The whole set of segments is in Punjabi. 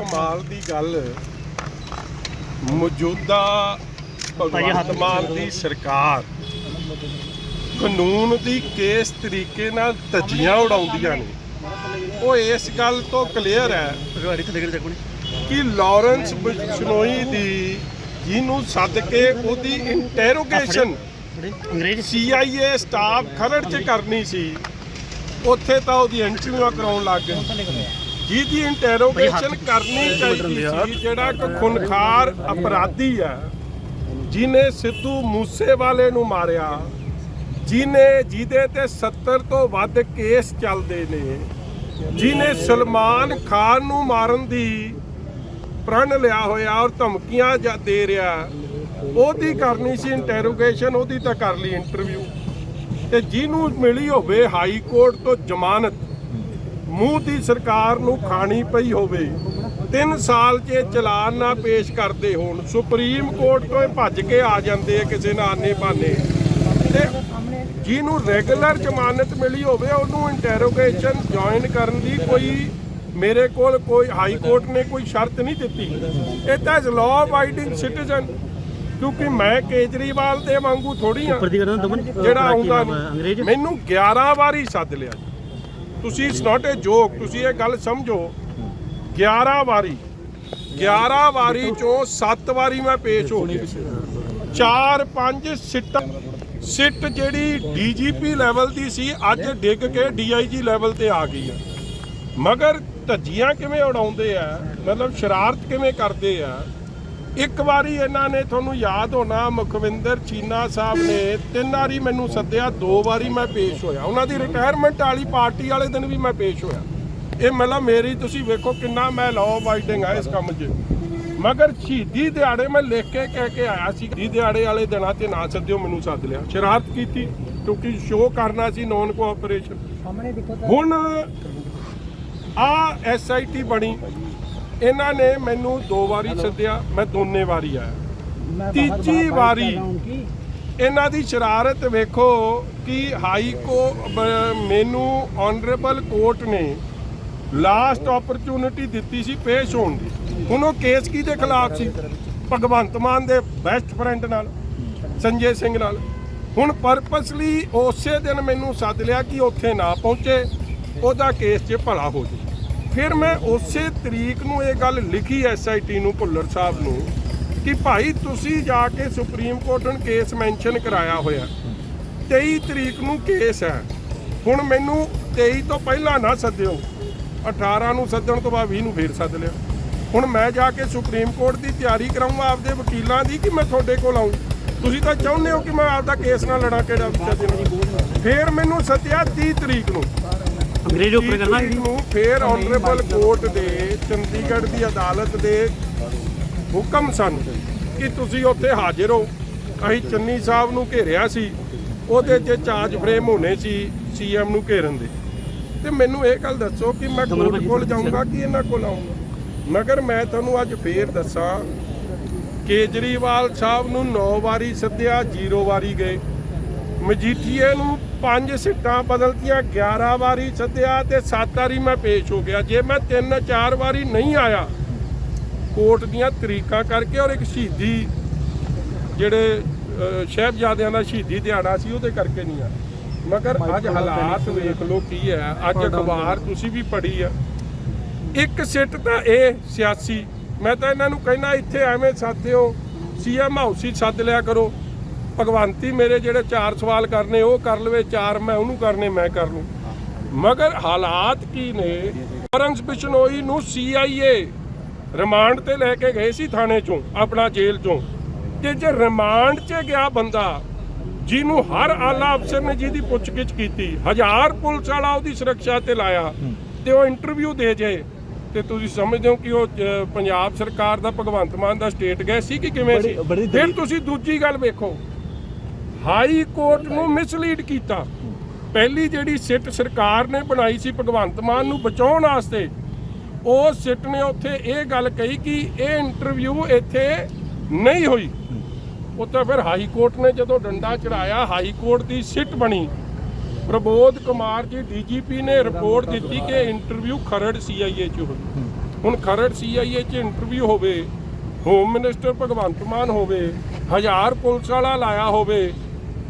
ਕਮਾਲ ਦੀ ਗੱਲ ਮੌਜੂਦਾ ਭਗਵੰਤ ਮਾਨ ਦੀ ਸਰਕਾਰ ਕਾਨੂੰਨ ਦੀ ਕਿਸ ਤਰੀਕੇ ਨਾਲ ਧੱਜੀਆਂ ਉਡਾਉਂਦੀਆਂ ਨੇ। ਉਹ ਇਸ ਗੱਲ ਤੋਂ ਕਲੀਅਰ ਹੈ ਕਿ ਲਾਰੈਂਸ ਬਿਸ਼ਨੋਈ ਦੀ ਜਿਹਨੂੰ ਸੱਦ ਕੇ ਉਹਦੀ ਇੰਟਰੋਗੇਸ਼ਨ ਅੰਗਰੇਜ਼। CIA ਸਟਾਫ ਖਰੜ 'ਚ ਕਰਨੀ ਸੀ ਉੱਥੇ ਤਾਂ ਉਹਦੀ ਇੰਟਰਵਿਊ ਕਰਾਉਣ ਲੱਗ ਗਏ। ਜਿਹਦੀ ਇੰਟਰੋਗੇਸ਼ਨ ਕਰਨੀ ਚਾਹੀਦੀ ਸੀ, ਜਿਹੜਾ ਕਿ ਖੁਨਖਾਰ ਅਪਰਾਧੀ ਆ ਜਿਨੇ ਸਿੱਧੂ ਮੂਸੇਵਾਲੇ ਨੂੰ ਮਾਰਿਆ ਜਿਨੇ ਜਿਹਦੇ ਤੇ 70 ਤੋਂ ਵੱਧ ਕੇਸ ਚੱਲਦੇ ਨੇ ਜਿਨੇ ਸਲਮਾਨ ਖਾਨ ਨੂੰ ਮਾਰਨ ਦੀ ਪ੍ਰਣ ਲਿਆ ਹੋਇਆ ਔਰ ਧਮਕੀਆਂ ਜਾਂ ਦੇ ਰਿਹਾ, ਉਹਦੀ ਕਰਨੀ ਸੀ ਇੰਟਰੋਗੇਸ਼ਨ ਉਹਦੀ ਤਾਂ ਕਰ ਲਈ ਇੰਟਰਵਿਊ ਤੇ ਜਿਹਨੂੰ ਮਿਲੀ ਹੋਵੇ ਹਾਈ ਕੋਰਟ ਤੋਂ ਜ਼ਮਾਨਤ ਮੂੰਹ ਦੀ ਸਰਕਾਰ ਨੂੰ ਖਾਣੀ ਪਈ ਹੋਵੇ। 3 ਸਾਲ 'ਚ ਚਲਾਨ ਨਾ ਪੇਸ਼ ਕਰਦੇ ਹੋਣ ਸੁਪਰੀਮ ਕੋਰਟ ਤੋਂ ਭੱਜ ਕੇ ਆ ਜਾਂਦੇ ਆ ਕਿਸੇ ਨਾ ਆਨੇ ਬਾਨੇ। ਤੇ ਜਿਹਨੂੰ ਰੈਗੂਲਰ ਜ਼ਮਾਨਤ ਮਿਲੀ ਹੋਵੇ ਉਹਨੂੰ ਇੰਟਰੋਗੇਸ਼ਨ ਜੁਆਇਨ ਕਰਨ ਦੀ ਕੋਈ ਮੇਰੇ ਕੋਲ ਕੋਈ ਹਾਈ ਕੋਰਟ ਨੇ ਕੋਈ ਸ਼ਰਤ ਨਹੀਂ ਦਿੱਤੀ। ਇਹ ਤਾਂ ਲਾਅ ਅਬਾਈਡਿੰਗ ਸਿਟੀਜ਼ਨ ਕਿਉਂਕਿ ਮੈਂ ਕੇਜਰੀਵਾਲ ਦੇ ਵਾਂਗੂ ਥੋੜੀ ਆ ਜਿਹੜਾ ਆਉਂਦਾ ਮੈਨੂੰ 11 ਵਾਰੀ ਸੱਦ ਲਿਆ। ਤੁਸੀਂ ਇਟਸ ਨਾਟ ਅ ਜੋਕ ਤੁਸੀਂ ਇਹ ਗੱਲ ਸਮਝੋ। 11 ਵਾਰੀ 11 ਵਾਰੀ ਚੋਂ 7 ਵਾਰੀ ਮੈਂ ਪੇਸ਼ ਹੋ ਗਿਆ। 4 5 ਸਿੱਟ ਸਿੱਟ ਜਿਹੜੀ ਡੀਜੀਪੀ ਲੈਵਲ ਦੀ ਸੀ, ਅੱਜ ਡਿੱਗ ਕੇ ਡੀਆਈਜੀ ਲੈਵਲ ਤੇ ਆ ਗਈ ਆ। ਮਗਰ ਧੱਜੀਆਂ ਕਿਵੇਂ ਉਡਾਉਂਦੇ ਆ? ਮਤਲਬ ਸ਼ਰਾਰਤ ਕਿਵੇਂ ਕਰਦੇ ਆ? ਇੱਕ ਵਾਰੀ ਇਹਨਾਂ ਨੇ ਤੁਹਾਨੂੰ ਯਾਦ ਹੋਣਾ ਮੁਖਵਿੰਦਰ ਚੀਨਾ ਸਾਹਿਬ ਨੇ ਤਿੰਨ ਵਾਰੀ ਮੈਨੂੰ ਸੱਦਿਆ ਦੋ ਵਾਰੀ ਮੈਂ ਪੇਸ਼ ਹੋਇਆ। ਉਹਨਾਂ ਦੀ ਰਿਟਾਇਰਮੈਂਟ ਵਾਲੀ ਪਾਰਟੀ ਵਾਲੇ ਦਿਨ ਵੀ ਮੈਂ ਪੇਸ਼ ਹੋਇਆ। ਇਹ ਮਤਲਬ ਮੇਰੀ ਤੁਸੀਂ ਵੇਖੋ ਕਿੰਨਾ ਮੈਂ ਲਾਅ ਅਬਾਈਡਿੰਗ ਆ ਇਸ ਕੰਮ 'ਚ। ਮਗਰ ਸ਼ਹੀਦੀ ਦਿਹਾੜੇ ਮੈਂ ਲਿਖ ਕੇ ਕਹਿ ਕੇ ਆਇਆ ਸੀ ਸ਼ਹੀਦੀ ਦਿਹਾੜੇ ਵਾਲੇ ਦਿਨਾਂ ਤੇ ਨਾ ਸੱਦਿਓ ਮੈਨੂੰ ਸੱਦ ਲਿਆ। ਸ਼ਰਾਰਤ ਕੀਤੀ ਕਿਉਂਕਿ ਸ਼ੋਅ ਕਰਨਾ ਸੀ ਨੌਨ ਕੋਆਪਰੇਸ਼ਨ ਹੁਣ ਆ ਐਸਆਈਟੀ ਬਣੀ। ਇਹਨਾਂ ਨੇ ਮੈਨੂੰ ਦੋ ਵਾਰੀ ਸੱਦਿਆ ਮੈਂ ਦੋਨੇ ਵਾਰੀ ਆਇਆ। ਤੀਜੀ ਵਾਰੀ ਇਹਨਾਂ ਦੀ ਸ਼ਰਾਰਤ ਵੇਖੋ ਕਿ ਹਾਈ ਕੋ ਮੈਨੂੰ ਆਨਰੇਬਲ ਕੋਰਟ ਨੇ ਲਾਸਟ ਓਪਰਚੁਨਿਟੀ ਦਿੱਤੀ ਸੀ ਪੇਸ਼ ਹੋਣ ਦੀ। ਹੁਣ ਉਹ ਕੇਸ ਕਿਹਦੇ ਖਿਲਾਫ ਸੀ? ਭਗਵੰਤ ਮਾਨ ਦੇ ਬੈਸਟ ਫਰੈਂਡ ਨਾਲ ਸੰਜੇ ਸਿੰਘ ਨਾਲ। ਹੁਣ ਪਰਪਸਲੀ ਉਸੇ ਦਿਨ ਮੈਨੂੰ ਸੱਦ ਲਿਆ ਕਿ ਉੱਥੇ ਨਾ ਪਹੁੰਚੇ ਉਹਦਾ ਕੇਸ 'ਚ ਭਲਾ ਹੋ ਜੇ ਫਿਰ ਮੈਂ ਉਸੇ ਤਰੀਕ ਨੂੰ ਇਹ ਗੱਲ ਲਿਖੀ ਐਸਆਈਟੀ ਨੂੰ, ਭੁੱਲਰ ਸਾਹਿਬ ਨੂੰ, ਕਿ ਭਾਈ ਤੁਸੀਂ ਜਾ ਕੇ ਸੁਪਰੀਮ ਕੋਰਟ ਨੂੰ ਕੇਸ ਮੈਂਸ਼ਨ ਕਰਾਇਆ ਹੋਇਆ। 23 ਤਰੀਕ ਨੂੰ ਕੇਸ ਹੈ। ਹੁਣ ਮੈਨੂੰ 23 ਤੋਂ ਪਹਿਲਾਂ ਨਾ ਸੱਦਿਓ। 18 ਨੂੰ ਸੱਦਣ ਤੋਂ ਬਾਅਦ 20 ਨੂੰ ਫੇਰ ਸੱਦ ਲਿਆ ਹੁਣ ਮੈਂ ਜਾ ਕੇ ਸੁਪਰੀਮ ਕੋਰਟ ਦੀ ਤਿਆਰੀ ਕਰਾਉਂਗਾ ਆਪਦੇ ਵਕੀਲਾਂ ਦੀ ਕਿ ਮੈਂ ਤੁਹਾਡੇ ਕੋਲ ਆਉਂ ਤੁਸੀਂ ਤਾਂ ਚਾਹੁੰਦੇ ਹੋ ਕਿ ਮੈਂ ਆਪਦਾ ਕੇਸ ਨਾ ਲੜਾਂ ਕਿਹੜਾ ਵਿਚਾਰ ਫੇਰ ਮੈਨੂੰ ਸੱਦਿਆ 30 ਤਰੀਕ ਨੂੰ। ਅੰਗਰੇਜ਼ ਉੱਪਰ ਕਰਨਾ। ਨੂੰ ਫੇਰ ਆਨਰੇਬਲ ਕੋਰਟ ਦੇ ਚੰਡੀਗੜ੍ਹ ਦੀ ਅਦਾਲਤ ਦੇ ਹੁਕਮ ਸਨ ਕਿ ਤੁਸੀਂ ਉੱਥੇ ਹਾਜ਼ਰ ਹੋ। ਅਸੀਂ ਚੰਨੀ ਸਾਹਿਬ ਨੂੰ ਘੇਰਿਆ ਸੀ। ਉਹਦੇ 'ਚ ਚਾਰਜ ਫਰੇਮ ਹੋਣੇ ਸੀ ਸੀਐਮ ਨੂੰ ਘੇਰਨ ਦੇ। ਤੇ ਮੈਨੂੰ ਇਹ ਗੱਲ ਦੱਸੋ ਕਿ ਮੈਂ ਕੋਰਟ ਕੋਲ ਜਾਊਂਗਾ ਕਿ ਇਹਨਾਂ ਕੋਲ ਆਊਂਗਾ? ਮਗਰ ਮੈਂ ਤੁਹਾਨੂੰ ਅੱਜ ਫੇਰ ਦੱਸਾਂ ਕੇਜਰੀਵਾਲ ਸਾਹਿਬ ਨੂੰ 9 ਵਾਰੀ ਸੱਦਿਆ 0 ਵਾਰੀ ਗਏ। ਮਜੀਠੀਏ ਨੂੰ 5 ਸੀਟਾਂ ਬਦਲਤੀਆਂ 11 ਵਾਰੀ ਸੱਦਿਆ ਤੇ 7 ਵਾਰੀ ਮੈਂ ਪੇਸ਼ ਹੋ ਗਿਆ। ਜੇ ਮੈਂ 3-4 ਵਾਰੀ ਨਹੀਂ ਆਇਆ ਕੋਰਟ ਦੀਆਂ ਤਰੀਕਾਂ ਕਰਕੇ ਔਰ ਇੱਕ ਸ਼ਹੀਦੀ ਜਿਹੜੇ ਸਾਹਿਬਜ਼ਾਦਿਆਂ ਦਾ ਸ਼ਹੀਦੀ ਦਿਹਾੜਾ ਸੀ ਉਹਦੇ ਕਰਕੇ ਨਹੀਂ ਆ ਮਗਰ ਅੱਜ ਹਾਲਾਤ ਵੇਖ ਲਓ ਕੀ ਹੈ। ਅੱਜ ਅਖਬਾਰ ਤੁਸੀਂ ਵੀ ਪੜ੍ਹੀ ਆ। ਇੱਕ ਸਿੱਟ ਤਾਂ ਇਹ ਸਿਆਸੀ। ਮੈਂ ਤਾਂ ਇਹਨਾਂ ਨੂੰ ਕਹਿਣਾ ਇੱਥੇ ਐਵੇਂ ਸਾਥਿਓ ਸੀਐਮ ਹਾਊਸ ਹੀ ਸੱਦ ਲਿਆ ਕਰੋ। ਭਗਵੰਤੀ ਮੇਰੇ ਜਿਹੜੇ ਚਾਰ ਸਵਾਲ ਕਰਨੇ ਉਹ ਕਰ ਲਵੇ ਚਾਰ ਮੈਂ ਉਹਨੂੰ ਕਰਨੇ ਮੈਂ ਕਰ ਲੂੰ। ਮਗਰ ਹਾਲਾਤ ਕੀ ਨੇ? ਔਰੰਗ ਬਿਸ਼ਨੋਈ ਨੂੰ CIA ਰਿਮਾਂਡ ਤੇ ਲੈ ਕੇ ਗਏ ਸੀ ਥਾਣੇ ਚੋਂ ਆਪਣਾ ਜੇਲ੍ਹ ਚੋਂ। ਤੇ ਜੇ ਰਿਮਾਂਡ 'ਚ ਗਿਆ ਬੰਦਾ ਜਿਹਨੂੰ ਹਰ ਆਲਾ ਅਫਸਰ ਨੇ ਜਿਹਦੀ ਪੁੱਛਗਿੱਛ ਕੀਤੀ ਹਜ਼ਾਰ ਪੁਲਿਸ ਵਾਲਾ ਉਹਦੀ ਸੁਰੱਖਿਆ ਤੇ ਲਾਇਆ ਤੇ ਉਹ ਇੰਟਰਵਿਊ ਦੇ ਜੇ ਤੇ ਤੁਸੀਂ ਸਮਝਦੇ ਹੋ ਕਿ ਉਹ ਪੰਜਾਬ ਸਰਕਾਰ ਦਾ ਭਗਵੰਤ ਮਾਨ ਦਾ ਸਟੇਟ ਗਏ ਸੀ ਕਿ ਕਿਵੇਂ ਸੀ? ਫਿਰ ਤੁਸੀਂ ਦੂਜੀ ਗੱਲ ਵੇਖੋ। ਹਾਈ ਕੋਰਟ ਨੂੰ ਮਿਸਲੀਡ ਕੀਤਾ। ਪਹਿਲੀ ਜਿਹੜੀ ਸਿੱਟ ਸਰਕਾਰ ਨੇ ਬਣਾਈ ਸੀ ਭਗਵੰਤ ਮਾਨ ਨੂੰ ਬਚਾਉਣ ਵਾਸਤੇ, ਉਹ ਸਿੱਟ ਨੇ ਉੱਥੇ ਇਹ ਗੱਲ ਕਹੀ ਕਿ ਇਹ ਇੰਟਰਵਿਊ ਇੱਥੇ ਨਹੀਂ ਹੋਈ। ਉੱਥੇ ਫਿਰ ਹਾਈ ਕੋਰਟ ਨੇ ਜਦੋਂ ਡੰਡਾ ਚੜਾਇਆ, ਹਾਈ ਕੋਰਟ ਦੀ ਸਿੱਟ ਬਣੀ। ਪ੍ਰਬੋਧ ਕੁਮਾਰ ਜੀ, ਡੀਜੀਪੀ ਨੇ ਰਿਪੋਰਟ ਦਿੱਤੀ ਕਿ ਇੰਟਰਵਿਊ ਖਰੜ ਸੀਆਈਏ ਚ ਹੋਈ। ਹੁਣ ਖਰੜ ਸੀਆਈਏ 'ਚ ਇੰਟਰਵਿਊ ਹੋਵੇ ਹੋਮ ਮਿਨਿਸਟਰ ਭਗਵੰਤ ਮਾਨ ਹੋਵੇ, ਹਜ਼ਾਰ ਪੁਲਿਸ ਵਾਲਾ ਲਾਇਆ ਹੋਵੇ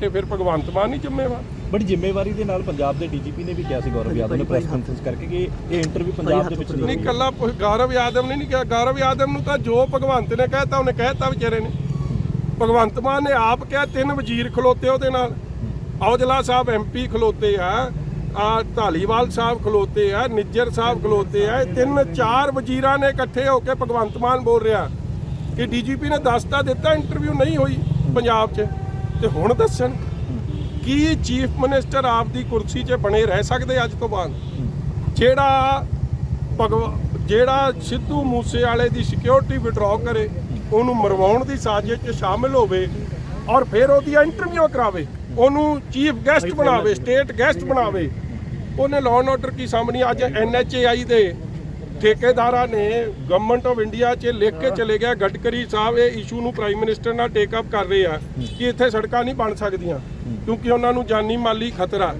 ਤੇ ਫਿਰ ਭਗਵੰਤ ਮਾਨ ਨਹੀਂ ਜ਼ਿੰਮੇਵਾਰ। ਬੜੀ ਜ਼ਿੰਮੇਵਾਰੀ ਦੇ ਨਾਲ ਪੰਜਾਬ ਦੇ ਡੀਜੀਪੀ ਨੇ ਵੀ ਕਿਹਾ ਸੀ ਗੌਰਵ ਯਾਦਵ ਨੇ ਪ੍ਰੈਸ ਕਾਨਫਰੰਸ ਕਰਕੇ ਕਿ ਇਹ ਇੰਟਰਵਿਊ ਪੰਜਾਬ ਦੇ ਵਿੱਚ ਨਹੀਂ ਕੱਲਾ ਗੌਰਵ ਯਾਦਵ ਨੇ ਨਹੀਂ ਕਿਹਾ। ਗੌਰਵ ਯਾਦਵ ਨੂੰ ਤਾਂ ਜੋ ਭਗਵੰਤ ਨੇ ਕਹਿਤਾ ਉਹਨੇ ਕਹਿਤਾ ਵਿਚਾਰੇ ਨੇ। ਭਗਵੰਤ ਮਾਨ ਨੇ ਆਪ ਕਿਹਾ ਤਿੰਨ ਵਜ਼ੀਰ ਖਲੋਤੇ ਉਹਦੇ ਨਾਲ। ਔਜਲਾ ਸਾਹਿਬ ਐਮਪੀ ਖਲੋਤੇ ਆ ਆ ਢਾਲੀਵਾਲ ਸਾਹਿਬ ਖਲੋਤੇ ਆ ਨਿੱਜਰ ਸਾਹਿਬ ਖਲੋਤੇ ਆ ਇਹ ਤਿੰਨ ਚਾਰ ਵਜ਼ੀਰਾਂ ਨੇ ਇਕੱਠੇ ਹੋ ਕੇ ਭਗਵੰਤ ਮਾਨ ਬੋਲ ਰਿਹਾ ਕਿ ਡੀਜੀਪੀ ਨੇ ਦੱਸਤਾ ਦਿੱਤਾ ਇੰਟਰਵਿਊ ਨਹੀਂ ਹੋਈ ਪੰਜਾਬ 'ਚ। ਤੇ ਹੁਣ ਦੱਸਣ ਕੀ ਚੀਫ ਮਿਨਿਸਟਰ ਆਪ ਦੀ ਕੁਰਸੀ 'ਚ ਬਣੇ ਰਹਿ ਸਕਦੇ ਅੱਜ ਤੋਂ ਬਾਅਦ? ਜਿਹੜਾ ਭਗਵ ਜਿਹੜਾ ਸਿੱਧੂ ਮੂਸੇ ਵਾਲੇ ਦੀ ਸਿਕਿਉਰਿਟੀ ਵਿਡਰਾਅ ਕਰੇ ਉਹਨੂੰ ਮਰਵਾਉਣ ਦੀ ਸਾਜ਼ਿਸ਼ 'ਚ ਸ਼ਾਮਿਲ ਹੋਵੇ ਔਰ ਫਿਰ ਉਹਦੀਆਂ ਇੰਟਰਵਿਊ ਕਰਾਵੇ ਉਹਨੂੰ ਚੀਫ ਗੈਸਟ ਬਣਾਵੇ ਸਟੇਟ ਗੈਸਟ ਬਣਾਵੇ ਉਹਨੇ ਲਾਅ ਐਂਡ ਆਰਡਰ ਕੀ ਸਾਹਮਣੇ ਅੱਜ ਐਨਐਚਏਆਈ ਦੇ ਠੇਕੇਦਾਰਾਂ ਨੇ ਗਵਰਨਮੈਂਟ ਆਫ ਇੰਡੀਆ 'ਚ ਲਿਖ ਕੇ ਚਲੇ ਗਿਆ ਗਡਕਰੀ ਸਾਹਿਬ ਇਹ ਇਸ਼ੂ ਨੂੰ ਪ੍ਰਾਈਮ ਮਿਨਿਸਟਰ ਨਾਲ ਟੇਕ ਅਪ ਕਰ ਰਹੇ ਆ ਕਿ ਇੱਥੇ ਸੜਕਾਂ ਨਹੀਂ ਬਣ ਸਕਦੀਆਂ ਕਿਉਂਕਿ ਉਹਨਾਂ ਨੂੰ ਜਾਨੀ ਮਾਲੀ ਖਤਰਾ।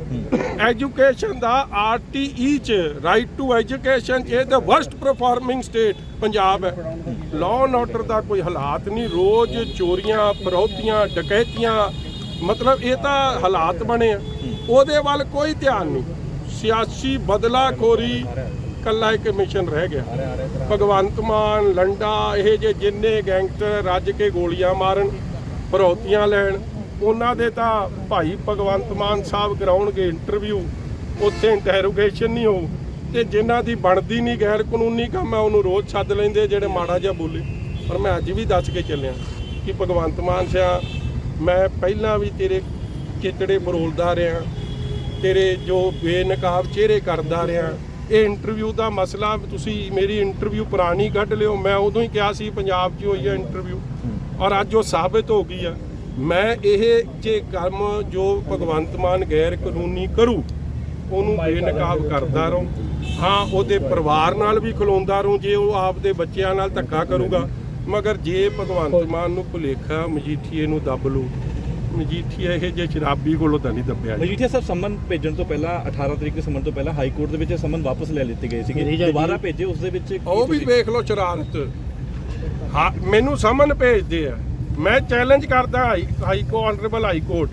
ਐਜੂਕੇਸ਼ਨ ਦਾ ਆਰਟੀਈ ਚ ਰਾਈਟ ਟੂ ਐਜੂਕੇਸ਼ਨ ਇਹ ਦਾ ਵਰਸਟ ਪਰਫਾਰਮਿੰਗ ਸਟੇਟ ਪੰਜਾਬ ਹੈ। ਲਾਅ ਐਂਡ ਆਰਡਰ ਦਾ ਕੋਈ ਹਾਲਾਤ ਨਹੀਂ ਰੋਜ਼ ਚੋਰੀਆਂ ਫਰੌਤੀਆਂ ਡਕੈਤੀਆਂ ਮਤਲਬ ਇਹ ਤਾਂ ਹਾਲਾਤ ਬਣੇ ਆ। ਉਹਦੇ ਵੱਲ ਕੋਈ ਧਿਆਨ ਨਹੀਂ। ਸਿਆਸੀ ਬਦਲਾਖੋਰੀ ਕੱਲਾ ਇੱਕ ਮਿਸ਼ਨ ਰਹਿ ਗਿਆ। ਭਗਵੰਤ ਮਾਨ, ਲੰਡਾ, ਇਹ ਜੇ ਜਿੰਨੇ ਗੈਂਗਸਟਰ ਰੱਜ ਕੇ ਗੋਲੀਆਂ ਮਾਰਨ, ਫਰੌਤੀਆਂ ਲੈਣ, ਉਹਨਾਂ ਦੇ ਤਾਂ ਭਾਈ ਭਗਵੰਤ ਮਾਨ ਸਾਹਿਬ ਕਰਾਉਣਗੇ ਇੰਟਰਵਿਊ ਉੱਥੇ ਇੰਟਰੋਗੇਸ਼ਨ ਨਹੀਂ ਹੋ ਤੇ ਜਿਨ੍ਹਾਂ ਦੀ ਬਣਦੀ ਨਹੀਂ ਗੈਰ ਕਾਨੂੰਨੀ ਕੰਮ ਹੈ ਉਹਨੂੰ ਰੋਜ਼ ਛੱਡ ਲੈਂਦੇ ਜਿਹੜੇ ਮਾੜਾ ਜਿਹਾ ਬੋਲੇ। ਪਰ ਮੈਂ ਅੱਜ ਵੀ ਦੱਸ ਕੇ ਚੱਲਿਆ ਕਿ ਭਗਵੰਤ ਮਾਨ ਸਿਆ, ਮੈਂ ਪਹਿਲਾਂ ਵੀ ਤੇਰੇ ਚਿੱਤੜੇ ਬਰੋਲਦਾ ਰਿਹਾ ਤੇਰੇ ਜੋ ਬੇਨਕਾਬ ਚਿਹਰੇ ਕਰਦਾ ਰਿਹਾ ਇਹ ਇੰਟਰਵਿਊ ਦਾ ਮਸਲਾ ਤੁਸੀਂ ਮੇਰੀ ਇੰਟਰਵਿਊ ਪੁਰਾਣੀ ਕੱਢ ਲਿਓ। ਮੈਂ ਉਦੋਂ ਹੀ ਕਿਹਾ ਸੀ ਪੰਜਾਬ 'ਚ ਹੋਈ ਹੈ ਇੰਟਰਵਿਊ ਔਰ ਅੱਜ ਉਹ ਸਾਬਤ ਹੋ ਗਈ ਆ। ਮੈਂ ਇਹ ਜੇ ਕੰਮ ਜੋ ਭਗਵੰਤ ਮਾਨ ਗੈਰ ਕਾਨੂੰਨੀ ਕਰੂ ਉਹਨੂੰ ਬੇਨਕਾਬ ਕਰਦਾ ਰਹੂੰ। ਹਾਂ ਉਹਦੇ ਪਰਿਵਾਰ ਨਾਲ ਵੀ ਖਲੋਂਦਾ ਰਹੂੰ ਜੇ ਉਹ ਆਪਦੇ ਬੱਚਿਆਂ ਨਾਲ ਧੱਕਾ ਕਰੂਗਾ। ਮਗਰ ਜੇ ਭਗਵੰਤ ਮਾਨ ਨੂੰ ਭੁਲੇਖਾ ਮਜੀਠੀਏ ਨੂੰ ਦੱਬ ਲੂ ਮਜੀਠੀਆ ਇਹ ਜੇ ਸ਼ਰਾਬੀ ਕੋਲੋਂ ਤਾਂ ਨਹੀਂ ਦੱਬਿਆ ਜੀ। ਮਜੀਠੀਆ ਸਾਹਿਬ ਸੰਮਨ ਭੇਜਣ ਤੋਂ ਪਹਿਲਾਂ 18 ਤਰੀਕ ਦੇ ਸੰਮਨ ਤੋਂ ਪਹਿਲਾਂ ਹਾਈ ਕੋਰਟ ਦੇ ਵਿੱਚ ਇਹ ਸੰਮਨ ਵਾਪਸ ਲੈ ਲਿੱਤੇ ਗਏ ਸੀਗੇ। ਦੁਬਾਰਾ। ਭੇਜੇ ਉਸ ਦੇ ਵਿੱਚ ਕੀ ਉਹ ਵੀ ਵੇਖ ਲਓ ਸ਼ਰਾਰਤ। ਹਾਂ ਮੈਨੂੰ ਸਮਨ ਭੇਜਦੇ ਆ। ਮੈਂ ਚੈਲੰਜ ਕਰਦਾ ਹਾਈ ਹਾਈ ਕੋ honourable high court.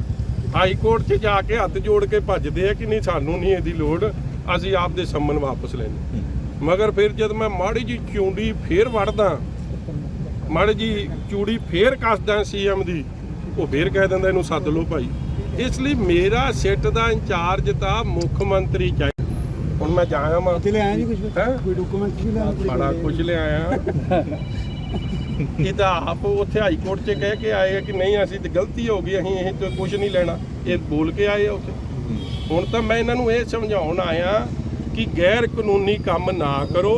High court 'ਚ ਜਾ ਕੇ ਹੱਥ ਜੋੜ ਕੇ ਭੱਜਦੇ ਆ ਕਿ ਨਹੀਂ ਸਾਨੂੰ ਨਹੀਂ ਇਹਦੀ ਲੋੜ। ਅਸੀਂ ਆਪਦੇ ਸੰਮਨ ਵਾਪਸ ਲੈਣੇ ਮਗਰ ਫਿਰ ਜਦ ਮੈਂ ਮਾੜੀ ਜੀ ਚੂੰਡੀ ਫੇਰ ਵੜਦਾ ਮਾੜੀ ਜੀ ਚੂੜੀ ਫੇਰ ਕੱਸਦਾ ਸੀਐਮ ਦੀ ਉਹ ਫੇਰ ਕਹਿ ਦਿੰਦਾ ਇਹਨੂੰ ਸੱਦ ਲਓ ਭਾਈ। ਇਸ ਲਈ ਮੇਰਾ ਸਿੱਟ ਦਾ ਇੰਚਾਰਜ ਤਾਂ ਮੁੱਖ ਮੰਤਰੀ ਚਾਹੀਦਾ ਹੁਣ ਮੈਂ ਜਾਇਆ ਮਾਂ ਲੈ ਆਇਆ ਜੀ ਕੁਝ ਹੈਂ? ਕੋਈ ਡਾਕੂਮੈਂਟ ਵੀ ਲੈ ਬੜਾ ਕੁਝ ਲਿਆਇਆ ਇਹ ਤਾਂ ਆਪ ਉੱਥੇ ਹਾਈ ਕੋਰਟ 'ਚ ਕਹਿ ਕੇ ਆਏ ਆ ਕਿ ਨਹੀਂ ਅਸੀਂ ਤੇ ਗਲਤੀ ਹੋ ਗਈ ਅਸੀਂ ਇਹ ਤੋਂ ਕੁਝ ਨਹੀਂ ਲੈਣਾ। ਇਹ ਬੋਲ ਕੇ ਆਏ ਆ ਉੱਥੇ। ਹੁਣ ਤਾਂ ਮੈਂ ਇਹਨਾਂ ਨੂੰ ਇਹ ਸਮਝਾਉਣ ਆਇਆ ਕਿ ਗੈਰ ਕਾਨੂੰਨੀ ਕੰਮ ਨਾ ਕਰੋ।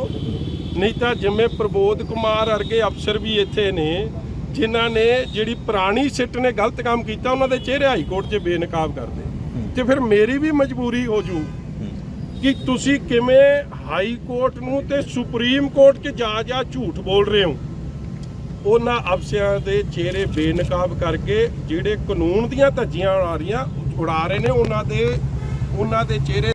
ਨਹੀਂ ਤਾਂ ਜਿਵੇਂ ਪ੍ਰਬੋਧ ਕੁਮਾਰ ਵਰਗੇ ਅਫਸਰ ਵੀ ਇੱਥੇ ਨੇ ਜਿਨ੍ਹਾਂ ਨੇ ਜਿਹੜੀ ਪੁਰਾਣੀ ਸਿੱਟ ਨੇ ਗਲਤ ਕੰਮ ਕੀਤਾ ਉਹਨਾਂ ਦੇ ਚਿਹਰੇ ਹਾਈ ਕੋਰਟ 'ਚ ਬੇਨਕਾਬ ਕਰਦੇ ਤੇ ਫਿਰ ਮੇਰੀ ਵੀ ਮਜਬੂਰੀ ਹੋ ਜੂ ਕਿ ਤੁਸੀਂ ਕਿਵੇਂ ਹਾਈ ਕੋਰਟ ਨੂੰ ਤੇ ਸੁਪਰੀਮ ਕੋਰਟ 'ਚ ਜਾ ਜਾ ਝੂਠ ਬੋਲ ਰਹੇ ਹੋ? ਉਹਨਾਂ ਅਫਸਰਾਂ ਦੇ ਚਿਹਰੇ ਬੇਨਕਾਬ ਕਰਕੇ ਜਿਹੜੇ ਕਾਨੂੰਨ ਦੀਆਂ ਧੱਜੀਆਂ ਉਡਾ ਰਹੀਆਂ ਉਡਾ ਰਹੇ ਨੇ ਉਹਨਾਂ ਦੇ ਉਹਨਾਂ ਦੇ ਚਿਹਰੇ